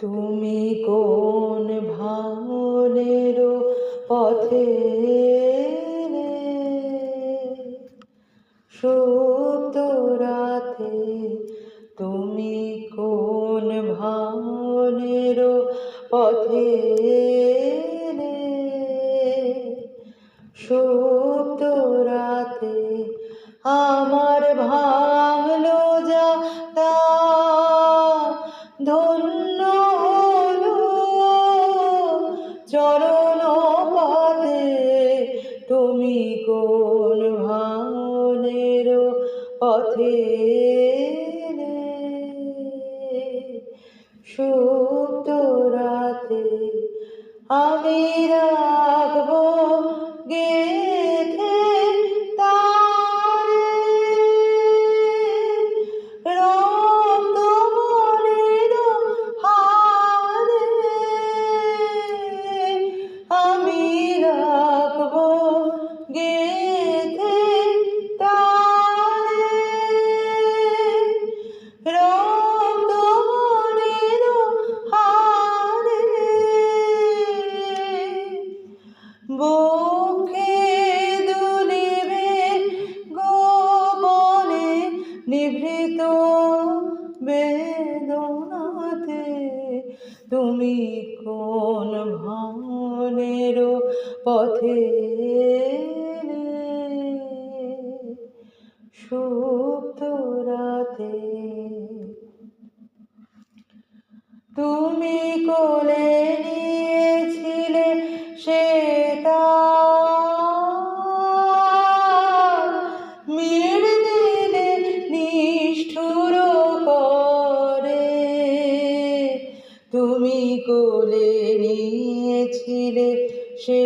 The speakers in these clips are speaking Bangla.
তুমি কোন ভাঙনের পথে? সুপ্ত রাতে তুমি কোন ভাঙনের পথে? সুপ্ত রাতে আমার তুমি কোন ভাঙনের পথে? সুপ্ত রাতে আমি রাখব তুমি কোন ভানের পথে? সুপ্ত রাতে তুমি কোলে কোলে নিয়েছিলে সে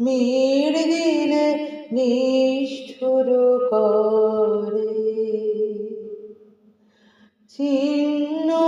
মির দিলে নিষ্ঠুর করে। ছিন্ন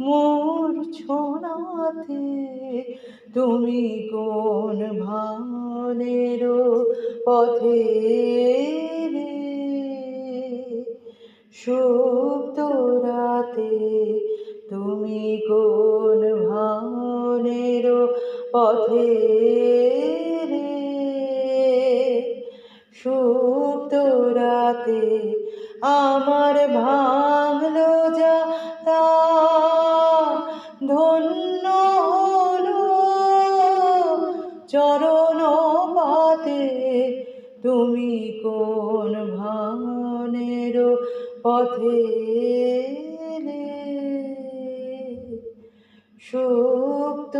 মূর্ছনাতে তুমি কোন ভানের পথে এলে? সুপ্ত রাতে তুমি কোন ভানের পথে এলে? সুপ্ত রাতে আমার ভাঙলো ধন্য হলো চরণ পাতে তুমি কোন ভাঙনের পথে? সুপ্ত